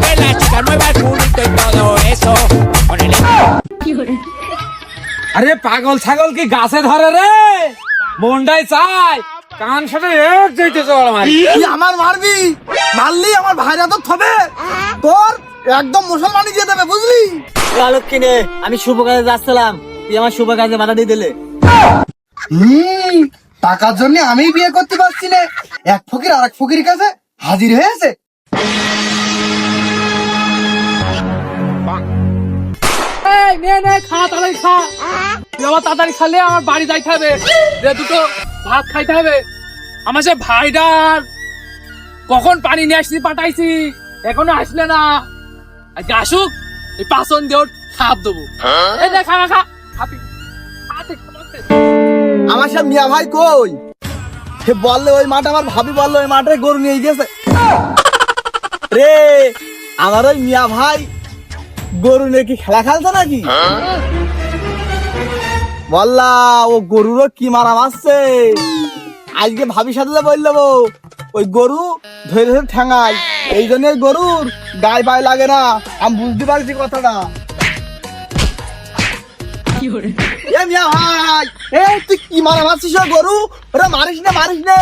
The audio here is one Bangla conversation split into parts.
que la chica nueva, el culito y todo eso. Con el আরে পাগল ছাগল কি গাছে ধরে রে? মন্ডাই চাই। কান সাথে এক যাইতে চল আমার। আমার মারবি? মারলি আমার ভাইরা তো থবে। তোর একদম মুসলমানি দিয়ে দেবে বুঝলি? আলোক কিনে আমি শুভ কাজে যাচ্ছিলাম। তুই আমার শুভ কাজে বাধা দিয়ে দিলে। টাকার জন্য আমি বিয়ে করতে পারছি না। এক ফকির আর এক ফকির কাছে হাজির হয়েছে। এই নে নে খা তাড়াতাড়ি খা। তুই আমার তাড়াতাড়ি খালে আমার বাড়ি যাইতে হবে। যে দুটো ভাত খাইতে হবে। আমার সে ভাইটার কখন পানি নিয়ে আসছি পাঠাইছি এখনও আসলে না। আজকে আসুক এই পাচন দিয়ে ওর খাপ দেবো। এই দেখ খা খা। আমার সব মিয়া ভাই কই? সে বললে ওই মাঠ আমার ভাবি বললে ওই মাঠে গরু নিয়ে গেছে। রে আমার ওই মিয়া ভাই গরু নিয়ে কি খেলা খেলছে নাকি? বললা ও গরুরও কি মারা মারছে? আজকে ভাবি সাথে বলল ওই গরু ধরে ধরে ঠেঙাই এই জন্য গরুর গায়ে পায়ে লাগে না। আমি বুঝতে পারছি কথাটা। তুই কি মারা মারছিস গরু? ওরে মারিস না মারিস না।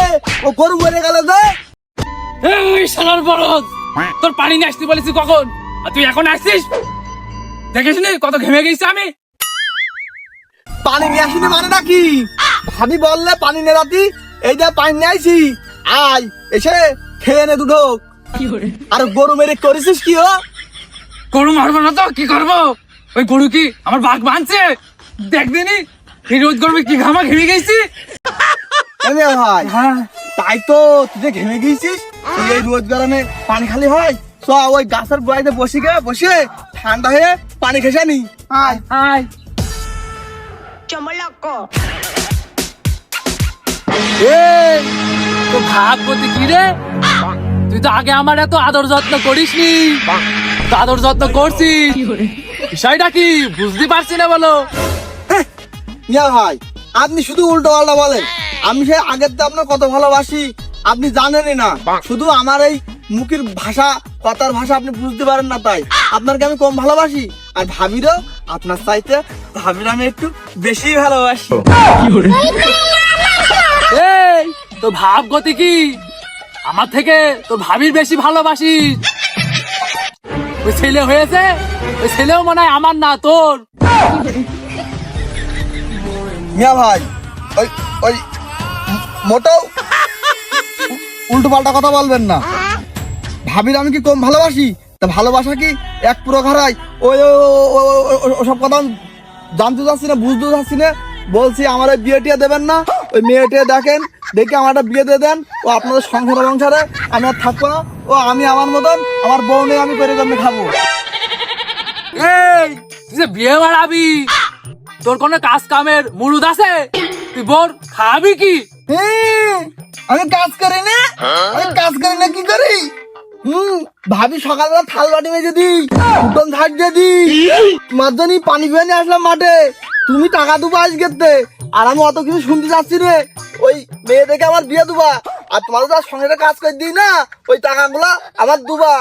ও গরু মরে গেল যে। এই শালার বলদ তোর পানি নিয়ে আসতে বলেছি কখন? আর তুই এখন আসছিস? দেখিস নি কত ঘেমে গেছি আমি? পানি নিয়ে আসিনি মানে নাকি? ভাবি বললে পানি নে রাতি এই যে পানি নিয়ে আইছি। আয় এসে খেয়ে নে দুটো। আর গরু মেরে করেছিস কি ও গরু মারবো না তো কি করব? ওই গরু কি আমার বাঘ বাঁধছে? দেখবিনি এই রোজ গরমে কি ঘামা ঘেমে গেছি? ভাই হ্যাঁ। তাই তো তুই যে ঘেমে গিয়েছিস তুই এই রোজ গরমে পানি খালি হয়? চ ওই গাছের গোড়াইতে বসে গে বসে ঠান্ডা হয়ে পানি খেসে নি। আয় তো কি রে? তুই তো আগে আমার এত আদর যত্ন করিসনি। তো আদর যত্ন করছিস। বিষয়টা কি বুঝতে পারছি না বলো। মিয়া ভাই আপনি শুধু উল্টো পাল্টা বলেন। আমি সে আগের তো আপনার কত ভালোবাসি। আপনি জানেনই না। শুধু আমার এই মুখের ভাষা কথার ভাষা আপনি বুঝতে পারেন না তাই। আপনাকে আমি কম ভালোবাসি। আর ভাবিরও আপনার চাইতে ভাবির আমি একটু বেশি ভালোবাসি। এই তো ভাবগতি কি? আমার থেকে তো ভাবির বেশি ভালোবাসিস ওই ছেলে হয়েছে ওই ছেলেও মনে হয় আমার না তোর। মিয়া ভাই ওই ওই মোটেও উল্টো পাল্টা কথা বলবেন না। ভাবির আমি কি কম ভালোবাসি? তা ভালোবাসা কি এক পুরো ঘরাই ওই ওসব কথা জানতে চাচ্ছি না বুঝতে চাচ্ছি না। বলছি আমার ওই বিয়ে টিয়ে দেবেন না। ওই মেয়েটিয়ে দেখেন দেখে আমার একটা বিয়ে দিয়ে দেন। ও আপনাদের সংসারে সংসারে আমি আর থাকব না। ও আমি আমার মতন আমার বউ নিয়ে আমি করে জন্য খাব। এই তুই যে বিয়ে বাড়াবি? তোর কোনো কাজ কামের মুরুদ আছে? তুই বোর খাবি কি? হ্যাঁ, আমি কাজ করি না। আমি কাজ করি না কি করি? হুম, ভাবি সকালবেলা থাল বাটি মেজে ঝাড় দিয়ে দিই। তোমার জন্য পানি পিয়ে নিয়ে আসলাম মাঠে। তুমি টাকা দেবো আজকেতে আর আমি অত কিছু শুনতে চাচ্ছি রে। ওই মেয়ে দেখে আমার বিয়ে দুবা আর তোমার তো সংসারে কাজ করে দিই না, ওই টাকাগুলা আমার দুবা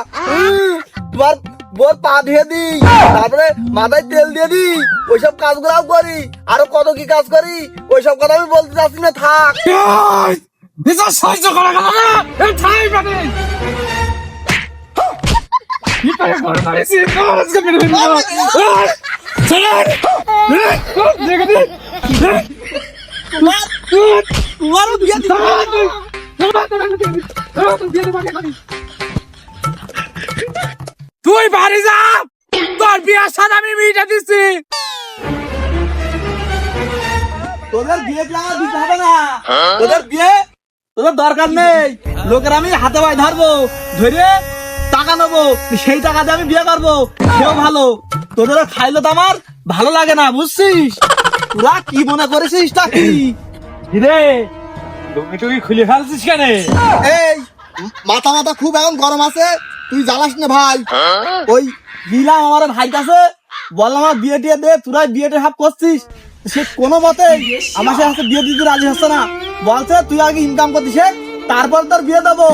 তোমার বোর পা ধুয়ে দিই, তারপরে মাথায় তেল দিয়ে দিই, ওইসব কাজগুলাও করি। আরও কত কি কাজ করি, ওইসব কথা আমি বলতে চাচ্ছি না, থাক। সহ্য করা গেল না। তুই বাড়ি যা। তোর বিয়ার সাথে আমি মিটে দিচ্ছি তোদের বিয়ে প্লান দিতে হবে না? তোদের বিয়ে তোদের দরকার নেই। লোকের আমি হাতে পায়ে ধরবো। ধরে টাকা নেব সেই টাকা দিয়ে আমি বিয়ে করব। সেও ভালো। তোদের খাইলো তো আমার ভালো লাগে না বুঝছিস? তোরা কি মনে করেছিস তা কি রে তুমি তুমি খুলে ফেলছিস কেন? এই মাথা মাথা খুব এখন গরম আছে তুই জ্বালাস না ভাই। ওই দিলাম আমার ভাই কাছে বললাম আমার বিয়ে টিয়ে দে তোরা বিয়ে টিয়ে ভাব করছিস। সে কোনো মতে আমার সাথে বিয়ে দিতে রাজি হচ্ছে না। বলছে তুই আগে ইনকাম করতে শেখ তারপর তোর বিয়ে দেবো।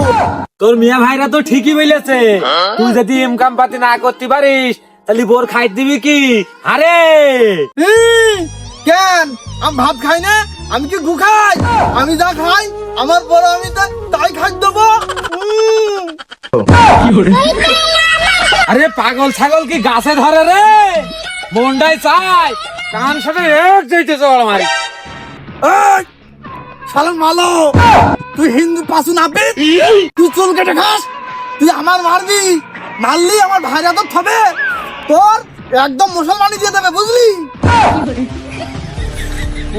তোর মিয়া ভাইরা তো ঠিকই বলেছে। তুই যদি ইনকাম পাতি না করতে পারিস তাহলে বোর খাই দিবি কি? আরে! কেন? আমি ভাত খাই না? আমি কি গু খাই? আমি যা খাই আমার বড় আমি তাই খাই দেবো। আরে পাগল ছাগল কি গাছে ধরে রে? মন্ডাই চাই। কান সাথে এক যাইতে চল মারি মালো। তুই হিন্দু পাশু নাবি তুই চুল কেটে খাস? তুই আমার মারবি? মারলি আমার ভাইরা তো থবে তোর একদম মুসলমানি দিয়ে দেবে বুঝলি?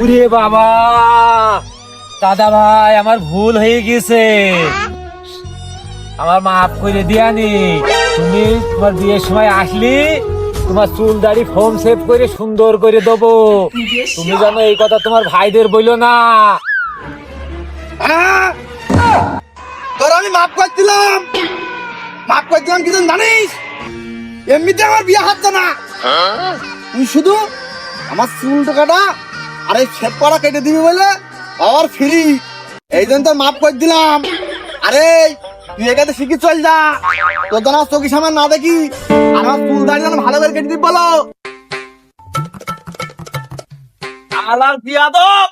উরে বাবা দাদা ভাই আমার ভুল হয়ে গেছে। আমার মাফ করে দিয়ানি তুমি তোমার বিয়ের সময় আসলি তোমার চুল দাড়ি ফোন সেভ করে সুন্দর করে দেবো। তুমি জানো এই কথা তোমার ভাইদের বইলো না! তোর আমি মাফ করে দিলাম। মাফ করে দিলাম কিছু জানিস? এমনিতে আমার বিয়ে হচ্ছে না। তুই শুধু আমার চুল টাকাটা আর এই শেপ করা কেটে দিবি বলে আবার ফ্রি এই জন্য তোর মাফ করে দিলাম। আরে, তুই এখানে শিখি চল যা। তোর আমার চোখের সামনে না দেখি। আর আমার চুল দাঁড়িয়ে যেন ভালো করে কেটে দিবি বলো। আলাল পিয়াদব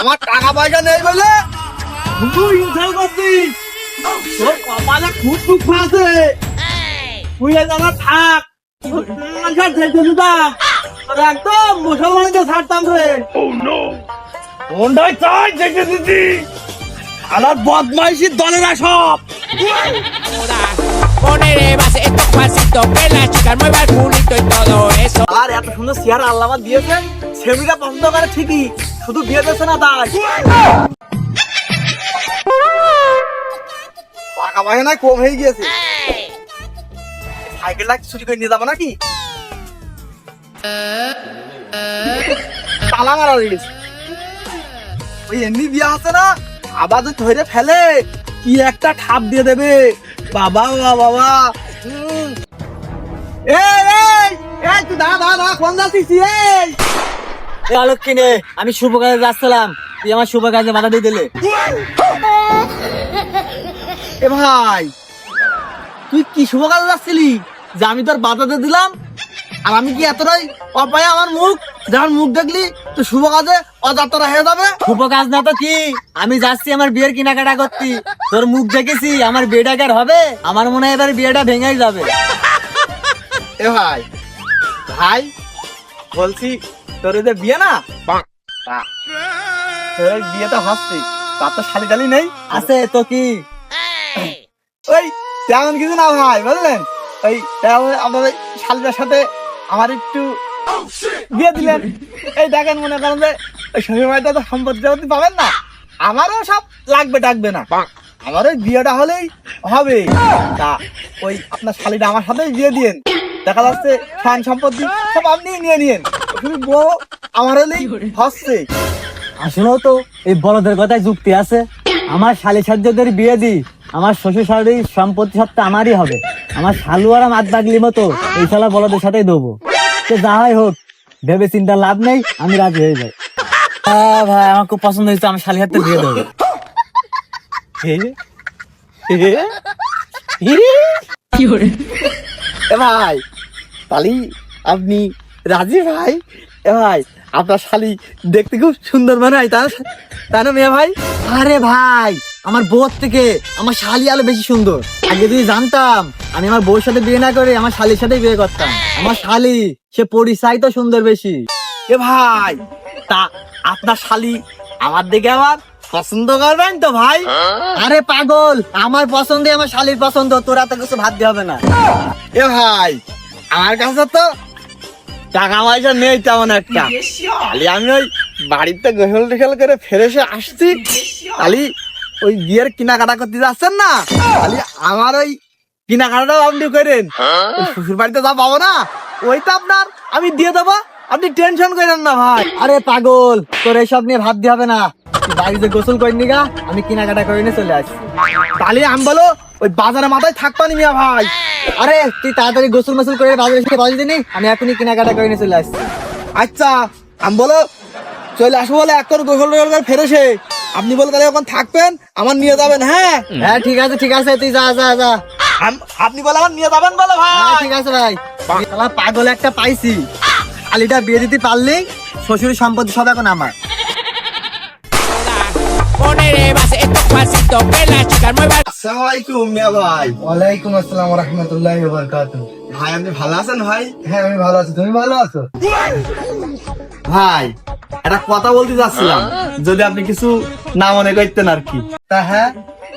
আমার টাকা পয়সা নেই বলে শুধু ইনসাল করছিস তোর কপালে খুব দুঃখ আছে। তুই থাক। একদম মুসলমানকে ছাড়তাম রে। কোনটাই চাই দেখে দিতি। আমার বদমাইশির দলেরা সব। Ponerle base estos pasitos que la chica mueva el culito y todo eso. আর এত সুন্দর চেয়ার আল্লাহ দিয়েছে সেমিটা পছন্দ করে ঠিকই, শুধু বিয়ে দিচ্ছে না তাই। টাকা পয়সা না কম হয়ে গিয়েছে। সাইকেলটা চুরি করে নিয়ে যাব নাকি? তালা মারা হয়ে ওই এমনি বিয়ে আছে না, আবার যদি ধরে ফেলে, কি একটা ঠাপ দিয়ে দেবে। বাবা বাবা বাবা। এই এই এই, তুই দাঁড়া দাঁড়া, কোন যাচ্ছিস? এই। আলোক কিনে আমি শুভ কাজে যাচ্ছিলাম। তুই আমার শুভ কাজে বাধা দিয়ে দিলে। এ ভাই, তুই কি শুভ কাজে যাচ্ছিলি? যে আমি তোর বাধাতে দিলাম, আর আমি কি এতটাই অপায় আমার মুখ? যার মুখ দেখলি তো শুভ কাজে অযাত্রা হয়ে যাবে। শুভ কাজ না তো কি? আমি যাচ্ছি আমার বিয়ের কেনাকাটা করতে। তোর মুখ দেখেছি, আমার বিয়েটা কি আর হবে? আমার মনে হয় এবার বিয়েটা ভেঙেই যাবে। এ ভাই ভাই, বলছি তোর যে বিয়ে না? তা- তোর এই বিয়েটা হচ্ছে তার তো শালি টালি নেই। আছে তো কি? ওই তেমন কিছু না ভাই বুঝলেন? ওই আমাদের শালিটার সাথে আমার একটু দিয়ে দিলেন। এই দেখেন মনে করেন যে ওই শ্বশুর বাড়িতে তো সম্পত্তি টম্পত্তি পাবেন না। আমারও সব লাগবে টাকবে না। আমার ওই বিয়েটা হলেই হবে। তা ওই আপনার শালিটা আমার সাথেই বিয়ে দিয়েন। দেখা যাচ্ছে ফান সম্পত্তি সব আপনি নিয়ে নিয়েন। শুধু বউ আমার হচ্ছে আসলেও তো এই বড়দের কথায় যুক্তি আছে। আমার শালি সাজ্যদের বিয়ে দি আমার শ্বশুর শাড়ির সম্পত্তি সব তো আমারই হবে। আমার শালু আর মাত বাগলি মতো এই শালা বলদের সাথেই দেবো। সে যা হয় হোক ভেবে চিন্তা লাভ নেই আমি রাজি হয়ে যাই। আহ, ভাই আমার খুব পছন্দ হয়েছে আমার শালি হাতে বিয়ে দেবো। এ ভাই তালি আপনি রাজি ভাই? এ ভাই, আপনার শালি দেখতে খুব সুন্দর বানায় তাই না- তাই না মেয়ে ভাই? আরে ভাই, আমার বউর থেকে আমার শালি আলো বেশি সুন্দর। আগে যদি জানতাম, আমি আমার বউর সাথে বিয়ে না করে আমার শালির সাথে বিয়ে করতাম। আমার শালি, সে পরিচয় তো সুন্দর বেশি। এ ভাই, তা আপনার শালি আমার দিকে আবার পছন্দ করবেন তো ভাই? আরে পাগল, আমার পছন্দে আমার শালির পছন্দ, তোরা তো কিছু ভাবতে হবে না। এ ভাই, আমার কাছে তো টাকা পয়সা নেই তেমন একটা। খালি আমি ওই বাড়িতে গোসল টোসল করে ফেরে এসে আসছি। খালি ওই বিয়ের কেনাকাটা করতে যাচ্ছেন না? খালি আমার ওই কেনাকাটাটাও আপনি করেন। ওই শ্বশুর বাড়িতে যা পাবো না ওই তো আপনার। আমি দিয়ে দেবো। আপনি টেনশন করেন না ভাই। আরে পাগল তোর এইসব নিয়ে ভাবতে হবে না। বাড়িতে গোসল করিনি গা আমি কেনাকাটা করে নিয়ে চলে আসছি। তাহলে আমি বলো ওই বাজারে মাথায় থাকবানি মিয়া ভাই। আরে তুই তাড়াতাড়ি গোসল মোসল করে বাজারে এসে বাজার দিনি আমি এখনই কেনাকাটা করে নিয়ে চলে আসছি। আচ্ছা আমি বলো চলে আসব বলে এক করে গোসল টোসল ফেরেছে। আপনি বলে তাহলে ওখানে থাকবেন আমার নিয়ে যাবেন হ্যাঁ? হ্যাঁ ঠিক আছে ঠিক আছে তুই যা যা যা। আপনি বলে আমার নিয়ে যাবেন বলে হ্যাঁ, ভাই ঠিক আছে ভাই। পাগল একটা পাইছি। আলিটা বিয়ে দিতে পারলেই শ্বশুরের সম্পত্তি সব এখন আমার। Ponele base estos pasitos que las chicas muevan. আসসালামু আলাইকুম মিয়া ভাই। ওয়ালাইকুম আসসালাম ওয়া রাহমাতুল্লাহি ওয়া বারাকাতুহু। ভাই আপনি ভালো আছেন ভাই? হ্যাঁ আমি ভালো আছি। তুমি ভালো আছো? ভাই একটা কথা বলতে যাচ্ছিলাম। যদি আপনি কিছু না মনে করতেন আর কি। তা হ্যাঁ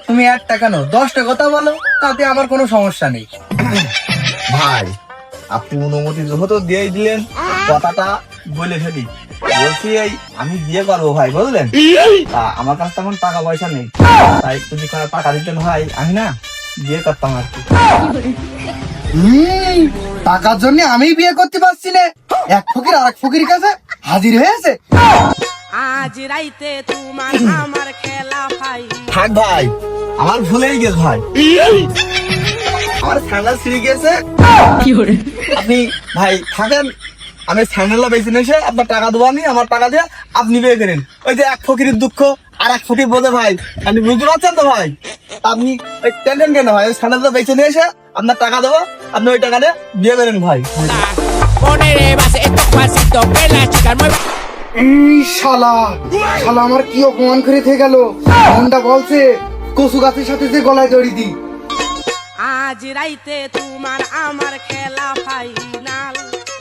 তুমি একটা কেন দশটা কথা বলো তাতে আমার কোনো সমস্যা নেই। ভাই আপনি অনুমতি যেহেতু দিয়ে দিলেন কথাটা বলে ফেলি। বলছি এই আমি বিয়ে করব ভাই বুঝলেন? তা আমার কাছে তেমন টাকা পয়সা নেই। তাই যদি কোনো টাকা দিতেন ভাই আমি না বিয়ে করতাম আর কি। টাকার জন্য আমি বিয়ে করতে পারছি না। এক ফকির আর এক ফকির কাছে হাজির হয়েছে। আজ রাইতে তোমার আমার খেলা ভাই। থাক ভাই। আমার ভুলেই গেছে ভাই। আমার স্যান্ডেল ছিঁড়ে গেছে। কি আপনি ভাই থাকেন আমি স্যান্ডেলটা বেশি নিয়ে আপনার টাকা দেবো আমি আমার টাকা দিয়ে আপনি বিয়ে করেন। ওই যে এক ফকিরের দুঃখ আর এক ফকির বোঝে ভাই। আপনি বুঝতে পারছেন তো ভাই? আপনি ওই টেনশন কেন ভাই ওই স্যান্ডেলটা বেঁচে নিয়ে এসে আপনার টাকা দেবো আপনি ওই টাকা দিয়ে বিয়ে করেন ভাই. এই শালা শালা আমার কি অপমান করে থেকে গেল? মনটা বলছে কচু গাছের সাথে যে গলায় জড়ি দি আজ রাইতে তোমার আমার খেলা ফাইনাল